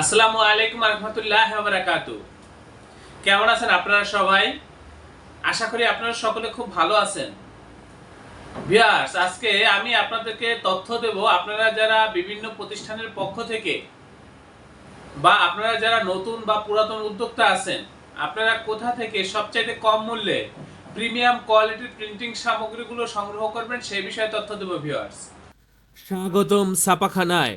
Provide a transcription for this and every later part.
আসসালামু আলাইকুম রহমতুল্লাহ বারাকাতু কেমন আছেন আপনারা সবাই? আশা করি আপনারা সকলে খুব ভালো আছেন। ভিয়ার্স আজকে আমি আপনাদেরকে তথ্য দেব, আপনারা যারা বিভিন্ন প্রতিষ্ঠানের পক্ষ থেকে বা আপনারা যারা নতুন বা পুরাতন উদ্যোক্তা আছেন, আপনারা কোথা থেকে সবচাইতে কম মূল্যে প্রিমিয়াম কোয়ালিটির প্রিন্টিং সামগ্রীগুলো সংগ্রহ করবেন সেই বিষয়ে তথ্য দেব, ভিউয়ার্স। স্বাগতম ছাপাখানায়।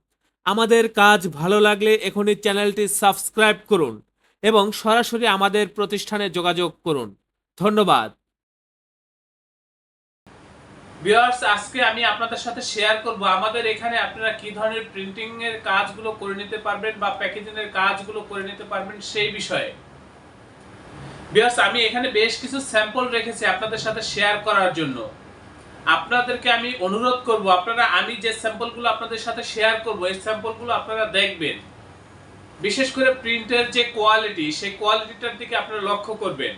আমাদের কাজ ভালো লাগলে এখনই চ্যানেলটি সাবস্ক্রাইব করুন এবং সরাসরি আমাদের প্রতিষ্ঠানে যোগাযোগ করুন। ধন্যবাদ। ভিউয়ার্স, আজকে আমি আপনাদের সাথে শেয়ার করব আমাদের এখানে আপনারা কি ধরনের প্রিন্টিং এর কাজগুলো করে নিতে পারবেন বা প্যাকেজিং এর কাজগুলো করে নিতে পারবেন সেই বিষয়ে। ভিউয়ার্স, আমি এখানে বেশ কিছু স্যাম্পল রেখেছি আপনাদের সাথে শেয়ার করার জন্য। আপনাদেরকে আমি অনুরোধ করব, আপনারা, আমি যে স্যাম্পলগুলো আপনাদের সাথে শেয়ার করব, এই স্যাম্পলগুলো আপনারা দেখবেন। বিশেষ করে প্রিন্টের যে কোয়ালিটি সেই কোয়ালিটিটার দিকে আপনারা লক্ষ্য করবেন।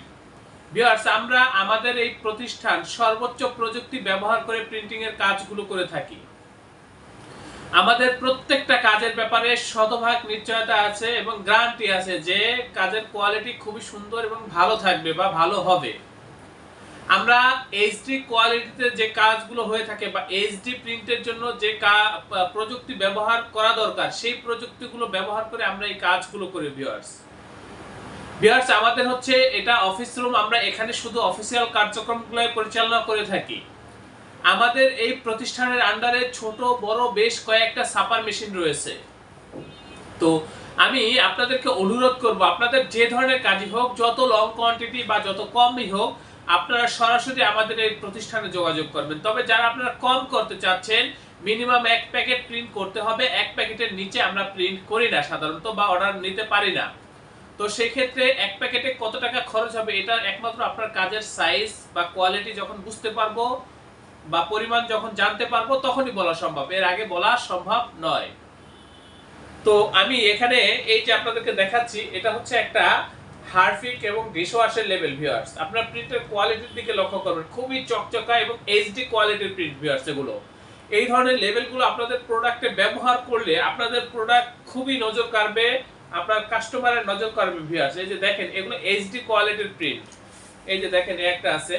ভিউয়ার্স আমরা আমাদের এই প্রতিষ্ঠান সর্বোচ্চ প্রযুক্তি ব্যবহার করে প্রিন্টিং এর কাজগুলো করে থাকি। আমাদের প্রত্যেকটা কাজের ব্যাপারে শতভাগ নিশ্চয়তা আছে এবং গ্যারান্টি আছে যে কাজের কোয়ালিটি খুবই সুন্দর এবং ভালো থাকবে বা ভালো হবে। আমরা এইচডি কোয়ালিটিতে যে কাজগুলো হয়ে থাকে বা এইচডি প্রিন্টের জন্য যে প্রযুক্তি ব্যবহার করা দরকার, সেই প্রযুক্তিগুলো ব্যবহার করে আমরা এই কাজগুলো করি ভিউয়ার্স ভিউয়ার্স আমাদের হচ্ছে এটা অফিস রুম আমরা এখানে শুধু অফিসিয়াল কার্যক্রমগুলো পরিচালনা করে থাকি। আমাদের এই প্রতিষ্ঠানের আন্ডারে ছোট, বড় বেশ কয়েকটা সাপার মেশিন রয়েছে। তো আমি আপনাদেরকে অনুরোধ করব, আপনাদের যে ধরনের কাজই হোক, যত লং কোয়ান্টিটি বা যত কমই হোক আপনারা সরাসরি আমাদের এই প্রতিষ্ঠানে যোগাযোগ করবেন। তবে যারা আপনারা কম করতে চাচ্ছেন মিনিমাম এক প্যাকেট প্রিন্ট করতে হবে। এক প্যাকেটের নিচে আমরা প্রিন্ট করি না সাধারণত বা অর্ডার নিতে পারি না। তো সেই ক্ষেত্রে এক প্যাকেটে কত টাকা খরচ হবে এটা একমাত্র আপনার কাজের সাইজ বা কোয়ালিটি যখন বুঝতে পারব বা পরিমাণ যখন জানতে পারব তখনই বলা সম্ভব। এর আগে বলা সম্ভব নয়। তো আমি এখানে এই যে আপনাদেরকে দেখাচ্ছি, এটা হচ্ছে একটা হারফিক এবং ডিশওয়াশের লেভেল ভিউয়ার্স আপনার প্রিন্টের কোয়ালিটির দিকে লক্ষ্য করবেন। খুবই চকচকা এবং এইচডি কোয়ালিটির প্রিন্ট ভিউয়ার্স এগুলো। এই ধরনের লেভেলগুলো আপনাদের প্রোডাক্টে ব্যবহার করলে আপনাদের প্রোডাক্ট খুবই নজর কাড়বে, আপনার কাস্টমারের নজর কাড়বে ভিউয়ার্স এই যে দেখেন, এগুলো এইচডি কোয়ালিটির প্রিন্ট এই যে দেখেন একটা আছে।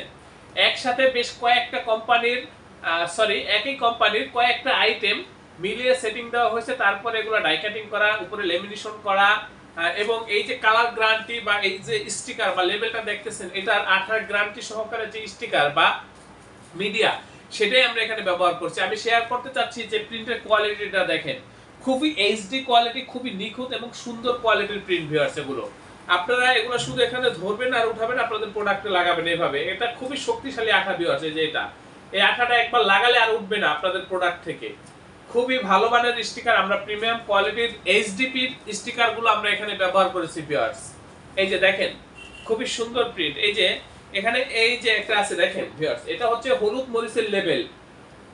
একসাথে বেশ কয়েকটা কোম্পানির সরি একই কোম্পানির কয়েকটা আইটেম মিলিয়ে সেটিং দেওয়া হয়েছে। তারপরে এগুলো ডাইকাটিং করা, উপরে লেমিনেশন করা এবং এই যে কালার গ্যারান্টি বা এই যে স্টিকার বা লেবেলটা দেখতেছেন, এটার আঠার গ্যারান্টি সহকারে যে স্টিকার বা মিডিয়া সেটাই আমরা এখানে ব্যবহার করছি। আমি শেয়ার করতে চাচ্ছি যে প্রিন্টের কোয়ালিটিটা দেখেন। খুবই এইচডি কোয়ালিটি খুবই নিখুঁত এবং সুন্দর কোয়ালিটির প্রিন্ট ভিউয়ার্স এগুলো। আপনারা এগুলো শুধু এখানে ধরবেন আর উঠাবেন, আপনাদের প্রোডাক্টে লাগাবেন এভাবে। এটা খুবই শক্তিশালী আঠা ভিউয়ার্স এই যে এটা। এই আঠাটা একবার লাগালে আর উঠবে না আপনাদের প্রোডাক্ট থেকে। খুবই ভালো মানের স্টিকার আমরা প্রিমিয়াম কোয়ালিটির এইচডিপির স্টিকারগুলো আমরা এখানে ব্যবহার করেছি ভিউয়ার্স এই যে দেখেন, খুবই সুন্দর প্রিন্ট এই যে, এখানে এই যে একটা আছে, দেখেন ভিউয়ার্স এটা হচ্ছে হলুদ মরিচের লেভেল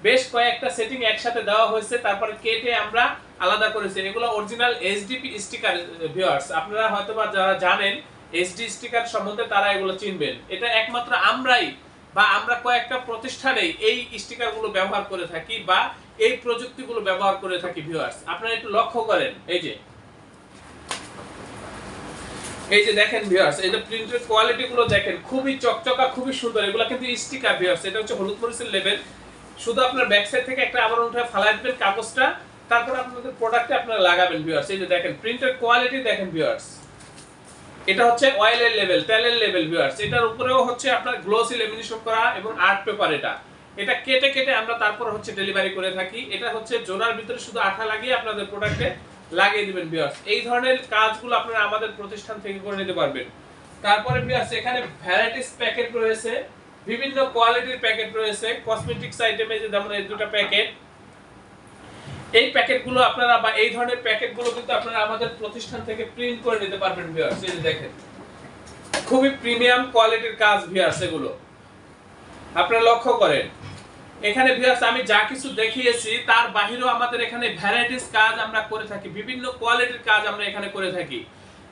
বেশ কয়েকটা সেটিং একসাথে দেওয়া হয়েছে, তারপরে কেটে আমরা আলাদা করেছি। এগুলো অরিজিনাল এইচডিপি স্টিকার ভিউয়ার্স আপনারা হয়তোবা যারা জানেন এইচডি স্টিকার সম্বন্ধে তারা এগুলো চিনবেন। এটা একমাত্র আমরাই বা আমরা কয়েকটা প্রতিষ্ঠানেই এই স্টিকারগুলো ব্যবহার করে থাকি বা এই প্রযুক্তিগুলো ব্যবহার করে থাকি ভিউয়ার্স আপনারা একটু লক্ষ্য করেন, এই যে। এই যে দেখেন ভিউয়ার্স এই যে প্রিন্টের কোয়ালিটি গুলো দেখেন, খুবই চকচকা, খুবই সুন্দর। এগুলো কিন্তু স্টিকার ভিউয়ার্স এটা হচ্ছে হলুদ মরিচের লেভেল শুধু আপনার ব্যাক সাইড থেকে একটা আবার উঠে ফালাই দিবেন কাগজটা, তারপর আপনাদের প্রোডাক্টে আপনারা লাগাবেন ভিউয়ার্স এই যে দেখেন প্রিন্টের কোয়ালিটি দেখেন ভিউয়ার্স এটা হচ্ছে অয়েলের লেভেল তেলের লেভেল ভিউয়ার্স এটার উপরেও হচ্ছে আপনার গ্লোসি লেমিনেশন করা এবং আর্ট পেপার এটা। এটা কেটে কেটে আমরা তারপর হচ্ছে ডেলিভারি করে থাকি। এটা হচ্ছে জোনার ভিতরে শুধু আঠা লাগিয়ে আপনাদের প্রোডাক্টে লাগিয়ে দিবেন ভিউয়ার্স এই ধরনের কাজগুলো আপনারা আমাদের প্রতিষ্ঠান থেকে করে নিতে পারবেন। তারপরে ভিউয়ার্স এখানে ভ্যারাইটিস প্যাকেট রয়েছে। বিভিন্ন কোয়ালিটির প্যাকেট রয়েছে। কসমেটিক্স আইটেমে যেমন এই দুটো প্যাকেট এই প্যাকেটগুলো আপনারা বা এই ধরনের প্যাকেটগুলো কিন্তু আপনারা আমাদের প্রতিষ্ঠান থেকে প্রিন্ট করে নিতে পারবেন ভিউয়ার্স এই দেখেন। খুবই প্রিমিয়াম কোয়ালিটির কাজ ভিউয়ার্স এগুলো। আপনারা লক্ষ্য করেন, এখানে ভিউয়ার্স আমি যা কিছু দেখিয়েছি, তার বাহিরেও আমাদের এখানে ভ্যারাইটিস কাজ আমরা করে থাকি, বিভিন্ন কোয়ালিটির কাজ আমরা এখানে করে থাকি।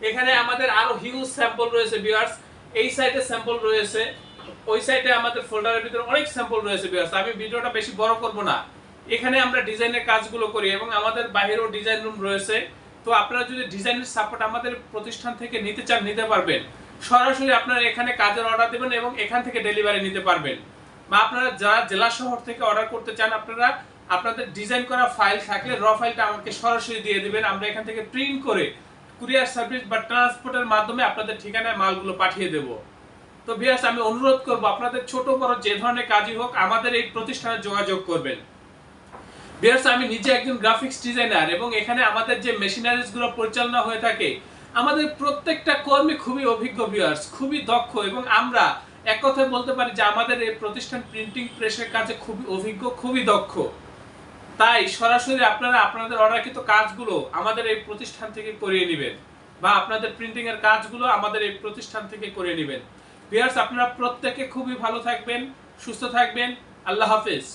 এখানে আমাদের আরও হিউজ স্যাম্পল রয়েছে ভিউয়ার্স এই সাইডে স্যাম্পল রয়েছে, ওই সাইডে আমাদের ফোল্ডারের ভিতরে অনেক স্যাম্পল রয়েছে ভিউয়ার্স আমি ভিডিওটা বেশি বড় করব না। এখানে আমরা ডিজাইনের কাজগুলো করি এবং আমাদের বাইরেও ডিজাইন রুম রয়েছে। তো আপনারা যদি ডিজাইনের সাপোর্ট আমাদের প্রতিষ্ঠান থেকে নিতে চান, নিতে পারবেন। সরাসরি আপনারা এখানে কাজের অর্ডার দেবেন এবং এখান থেকে ডেলিভারি নিতে পারবেন। বা আপনারা যারা জেলা শহর থেকে অর্ডার করতে চান, আপনারা, আপনাদের ডিজাইন করা ফাইল থাকলে র ফাইলটা আমাকে সরাসরি দিয়ে দিবেন। আমরা এখান থেকে প্রিন্ট করে কুরিয়ার সার্ভিস বা ট্রান্সপোর্টের মাধ্যমে আপনাদের ঠিকানায় মালগুলো পাঠিয়ে দেব। তো ভিয়াস আমি অনুরোধ করব, আপনাদের ছোট বড় যে ধরনের কাজই হোক, আমাদের এই প্রতিষ্ঠানে যোগাযোগ করবেন। বিয়ার্স আমি নিজে একজন গ্রাফিক্স ডিজাইনার এবং এখানে আমাদের যে মেশিনারিজগুলো পরিচালনা হয়ে থাকে, আমাদের প্রত্যেকটা কর্মী খুবই অভিজ্ঞ বিয়ার্স খুবই দক্ষ এবং আমরা এক কথায় বলতে পারি যে আমাদের এই প্রতিষ্ঠান প্রিন্টিং প্রেসের কাজে খুবই অভিজ্ঞ, খুবই দক্ষ। তাই সরাসরি আপনারা আপনাদের অর্ডারকৃত কাজগুলো আমাদের এই প্রতিষ্ঠান থেকে করিয়ে নেবেন বা আপনাদের প্রিন্টিং এর কাজগুলো আমাদের এই প্রতিষ্ঠান থেকে করে নেবেন। বিয়ার্স আপনারা প্রত্যেকে খুবই ভালো থাকবেন, সুস্থ থাকবেন, আল্লাহ হাফেজ।